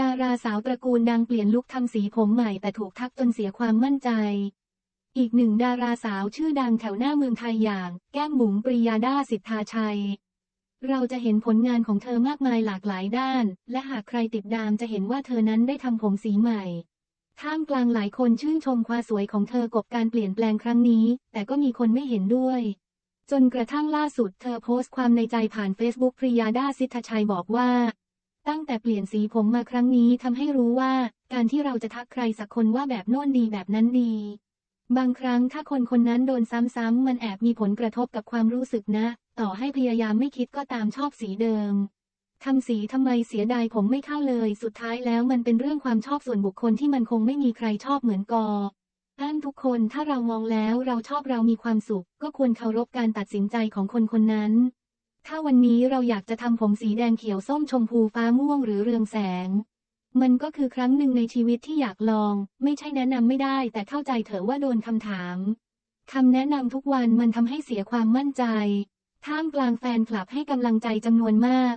ดาราสาวตระกูลดังเปลี่ยนลุคทำสีผมใหม่แต่ถูกทักจนเสียความมั่นใจ อีกหนึ่งดาราสาวชื่อดังแถวหน้าเมืองไทยอย่าง แก้มบุ๋มปริยาดาสิทธาชัย เราจะเห็นผลงานของเธอมากมายหลากหลายด้าน และหากใครติดตามจะเห็นว่าเธอนั้นได้ทำผมสีใหม่ ท่ามกลางหลายคนชื่นชมความสวยของเธอกบการเปลี่ยนแปลงครั้งนี้ แต่ก็มีคนไม่เห็นด้วย จนกระทั่งล่าสุดเธอโพสต์ความในใจผ่านเฟซบุ๊กปริยาดาสิทธาชัยบอกว่า ตั้งแต่เปลี่ยนสีผมมาครั้งนี้ทำให้รู้ว่า การที่เราจะทักใครสักคนว่าแบบโน่นดีแบบนั้นดี บางครั้งถ้าคนคนนั้นโดนซ้ำๆมันแอบมีผลกระทบกับความรู้สึกนะ ต่อให้พยายามไม่คิดก็ตามชอบสีเดิมทำสีทำไมเสียดายผมไม่เข้าเลย สุดท้ายแล้วมันเป็นเรื่องความชอบส่วนบุคคลที่มันคงไม่มีใครชอบเหมือนกอท่านทุกคนถ้าเรามองแล้วเราชอบเรามีความสุข ก็ควรเคารพการตัดสินใจของคนคนนั้น ถ้าวันนี้เราอยากจะทำผมสีแดงเขียวส้มชมพูฟ้าม่วงหรือเรืองแสง มันก็คือครั้งหนึ่งในชีวิตที่อยากลอง ไม่ใช่แนะนำไม่ได้ แต่เข้าใจเถอะว่าโดนคำถามคำแนะนำทุกวันมันทำให้เสียความมั่นใจ ท่ามกลางแฟนคลับให้กำลังใจจำนวนมาก